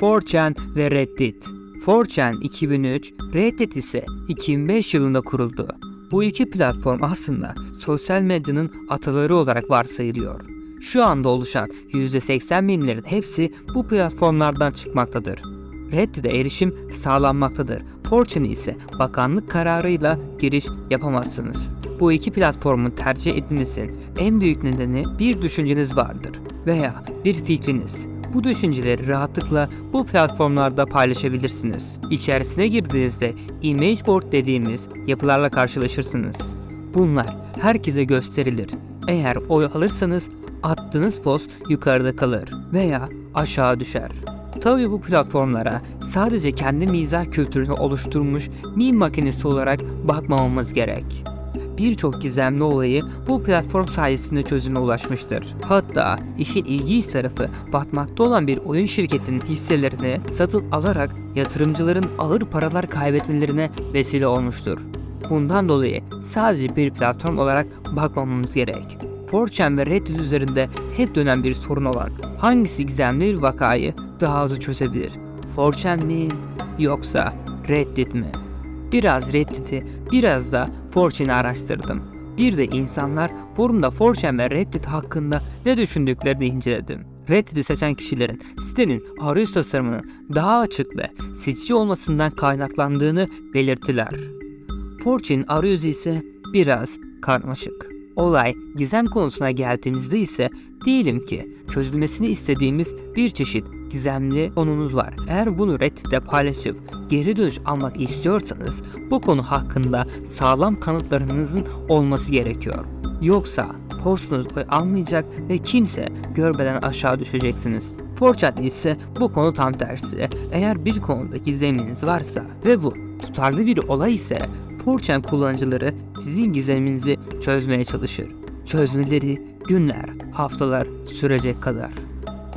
4chan ve Reddit. 4chan 2003, Reddit ise 2005 yılında kuruldu. Bu iki platform aslında sosyal medyanın ataları olarak varsayılıyor. Şu anda oluşan %80 binlerin hepsi bu platformlardan çıkmaktadır. Reddit'e erişim sağlanmaktadır. 4chan'e ise bakanlık kararıyla giriş yapamazsınız. Bu iki platformun tercih edilmesinin en büyük nedeni bir düşünceniz vardır veya bir fikriniz. Bu düşünceleri rahatlıkla bu platformlarda paylaşabilirsiniz. İçerisine girdiğinizde image board dediğimiz yapılarla karşılaşırsınız. Bunlar herkese gösterilir. Eğer oy alırsanız attığınız post yukarıda kalır veya aşağı düşer. Tabii bu platformlara sadece kendi mizah kültürünü oluşturmuş meme makinesi olarak bakmamamız gerek. Birçok gizemli olayı bu platform sayesinde çözüme ulaşmıştır. Hatta işin ilginç tarafı batmakta olan bir oyun şirketinin hisselerini satın alarak yatırımcıların ağır paralar kaybetmelerine vesile olmuştur. Bundan dolayı sadece bir platform olarak bakmamamız gerek. 4chan ve Reddit üzerinde hep dönen bir sorun olan hangisi gizemli bir vakayı daha hızlı çözebilir? 4chan mi yoksa Reddit mi? Biraz Reddit'i biraz da 4chan'ı araştırdım. Bir de insanlar forumda 4chan ve Reddit hakkında ne düşündüklerini inceledim. Reddit'i seçen kişilerin sitenin arayüz tasarımının daha açık ve seçici olmasından kaynaklandığını belirttiler. 4chan arayüzü ise biraz karmaşık. Olay gizem konusuna geldiğimizde ise diyelim ki çözülmesini istediğimiz bir çeşit gizemli konunuz var. Eğer bunu Reddit'te paylaşıp geri dönüş almak istiyorsanız bu konu hakkında sağlam kanıtlarınızın olması gerekiyor. Yoksa postunuz almayacak ve kimse görmeden aşağı düşeceksiniz. 4chan ise bu konu tam tersi. Eğer bir konuda gizeminiz varsa ve bu tutarlı bir olay ise 4chan kullanıcıları sizin gizeminizi çözmeye çalışır. Çözmeleri günler, haftalar sürecek kadar.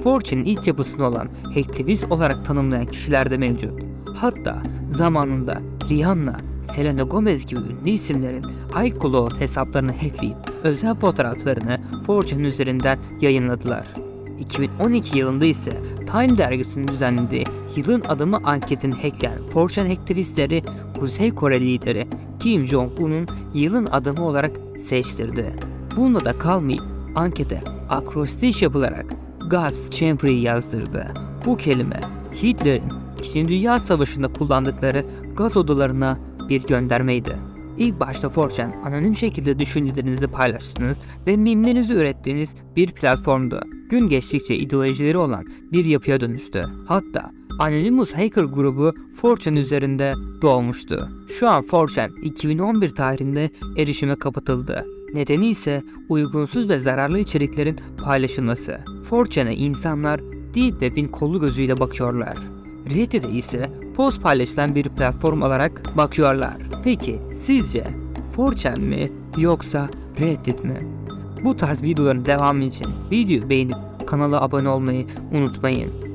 4chan'in iç yapısını olan hacktivist olarak tanımlayan kişiler de mevcut. Hatta zamanında Rihanna, Selena Gomez gibi ünlü isimlerin iCloud hesaplarını hackleyip özel fotoğraflarını 4chan üzerinden yayınladılar. 2012 yılında ise Time dergisinin düzenlediği yılın adımı anketini hackleyen 4chan aktivistleri Kuzey Kore lideri Kim Jong-un'un yılın adamı olarak seçtirdi. Bununla da kalmayıp ankete akrostiş yapılarak Gas Chamber'ı yazdırdı. Bu kelime Hitler'in 2. Dünya Savaşı'nda kullandıkları gaz odalarına bir göndermeydi. İlk başta 4chan anonim şekilde düşüncelerinizi paylaştığınız ve mimlerinizi ürettiğiniz bir platformdu. Gün geçtikçe ideolojileri olan bir yapıya dönüştü. Hatta Anonymous Hacker grubu 4chan üzerinde doğmuştu. Şu an 4chan 2011 tarihinde erişime kapatıldı. Nedeni ise uygunsuz ve zararlı içeriklerin paylaşılması. 4chan'a insanlar Deep Web'in kolu gözüyle bakıyorlar. Reddit'e ise post paylaşılan bir platform olarak bakıyorlar. Peki sizce 4chan mi yoksa Reddit mi? Bu tarz videoların devamı için videoyu beğenip kanala abone olmayı unutmayın.